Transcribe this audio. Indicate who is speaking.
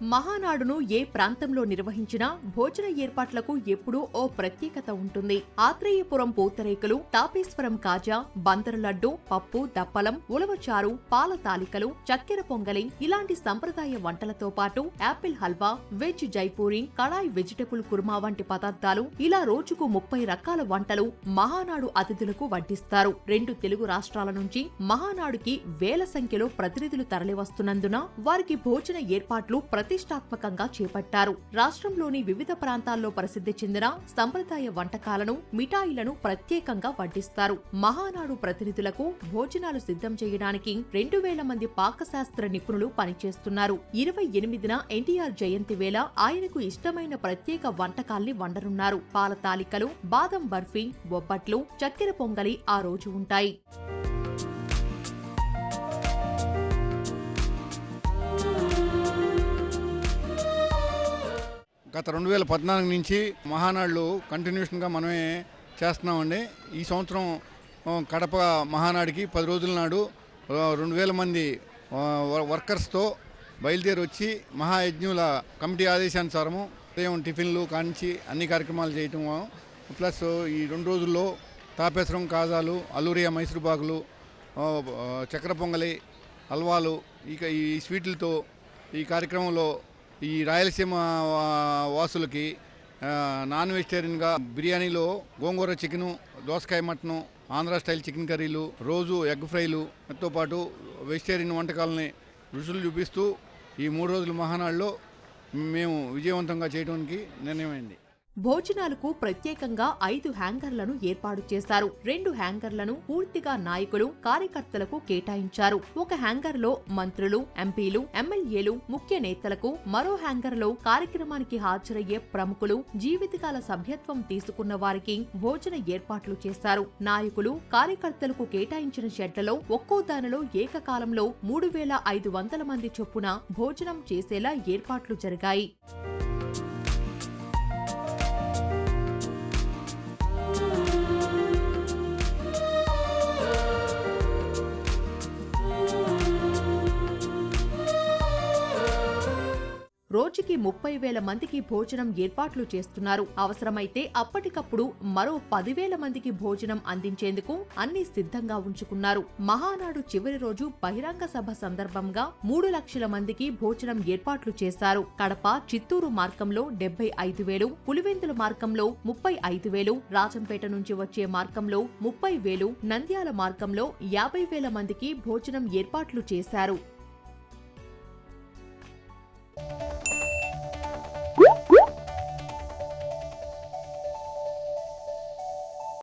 Speaker 1: మహానాడును ఏ ప్రాంతంలో నిర్వహించినా భోజన ఏర్పాట్లకు ఎప్పుడూ ఓ ప్రత్యేకత ఉంటుంది. ఆత్రేయపురం పూతరేకులు తాపేశ్వరం కాజా బందరు లడ్డు పప్పు దప్పలం ఉలవచారు పాల తాలికలు చక్కెర పొంగలి ఇలాంటి సంప్రదాయ వంటలతో పాటు apple halwa veg Jaipuri kadai vegetable kurma వంటి పదార్థాలు ఇలా రోజుకు ముప్పై రకాల వంటలు మహానాడు అతిథులకు వడ్డిస్తారు. రెండు తెలుగు రాష్ట్రాల నుంచి మహానాడుకి వేల సంఖ్యలో ప్రతినిధులు తరలివస్తున్నందున వారికి భోజన ఏర్పాట్లు ప్రతిష్టాత్మకంగా చేపట్టారు. రాష్ట్రంలోని వివిధ ప్రాంతాల్లో ప్రసిద్ధి చెందిన సంప్రదాయ వంటకాలను మిఠాయిలను ప్రత్యేకంగా వడ్డిస్తారు. మహానాడు ప్రతినిధులకు భోజనాలు సిద్ధం చేయడానికి రెండు వేల మంది పాకశాస్త్ర నిపుణులు పనిచేస్తున్నారు. ఇరవై ఎనిమిదిన ఎన్టీఆర్ జయంతి వేళ ఆయనకు ఇష్టమైన ప్రత్యేక వంటకాల్ని వండనున్నారు. పాల తాలికలు బాదం బర్ఫీ బొబ్బట్లు చక్కెర పొంగలి ఆ రోజు ఉంటాయి.
Speaker 2: గత రెండు వేల పద్నాలుగు నుంచి మహానాడులు కంటిన్యూషన్గా మనమే చేస్తున్నామండి. ఈ సంవత్సరం కడప మహానాడికి పది రోజుల నాడు రెండు వేల మంది వర్కర్స్తో బయలుదేరి వచ్చి మహాయజ్ఞుల కమిటీ ఆదేశానుసారము ఉదయం టిఫిన్లు కానించి అన్ని కార్యక్రమాలు చేయటం ప్లస్ ఈ రెండు రోజుల్లో తాపేశ్వరం కాజాలు అల్లూరియా మైసూరు బాగులు పొంగలి హల్వాలు ఇక ఈ స్వీట్లతో ఈ కార్యక్రమంలో ఈ రాయలసీమ వాసులకి నాన్ వెజిటేరియన్గా బిర్యానీలో గోంగూర చికెను దోసకాయ మటను ఆంధ్ర స్టైల్ చికెన్ కర్రీలు రోజు ఎగ్ ఫ్రైలు తో పాటు వెజిటేరియన్ వంటకాలని రుచులు చూపిస్తూ ఈ మూడు రోజుల మహానాడులో మేము విజయవంతంగా చేయడానికి నిర్ణయమైంది.
Speaker 1: భోజనాలకు ప్రత్యేకంగా ఐదు హ్యాంగర్లను ఏర్పాటు చేశారు. రెండు హ్యాంగర్లను పూర్తిగా నాయకులు కార్యకర్తలకు కేటాయించారు. ఒక హ్యాంగర్లో మంత్రులు ఎంపీలు ఎమ్మెల్యేలు ముఖ్య నేతలకు మరో హ్యాంగర్లో కార్యక్రమానికి హాజరయ్యే ప్రముఖులు జీవితకాల సభ్యత్వం తీసుకున్న వారికి భోజన ఏర్పాట్లు చేశారు. నాయకులు కార్యకర్తలకు కేటాయించిన షెడ్లలో ఒక్కో దానిలో ఏకకాలంలో మూడు వేల ఐదు వందల మంది చొప్పున భోజనం చేసేలా ఏర్పాట్లు జరిగాయి. రోజుకి ముప్పై వేల మందికి భోజనం ఏర్పాట్లు చేస్తున్నారు. అవసరమైతే అప్పటికప్పుడు మరో పదివేల మందికి భోజనం అందించేందుకు అన్ని సిద్ధంగా ఉంచుకున్నారు. మహానాడు చివరి రోజు బహిరంగ సభ సందర్భంగా మూడు లక్షల మందికి భోజనం ఏర్పాట్లు చేశారు. కడప చిత్తూరు మార్గంలో డెబ్బై ఐదు వేలు పులివెందుల మార్గంలో ముప్పై ఐదు వేలు రాజంపేట నుంచి వచ్చే మార్గంలో ముప్పై వేలు నంద్యాల మార్గంలో యాభై వేల మందికి భోజనం ఏర్పాట్లు చేశారు.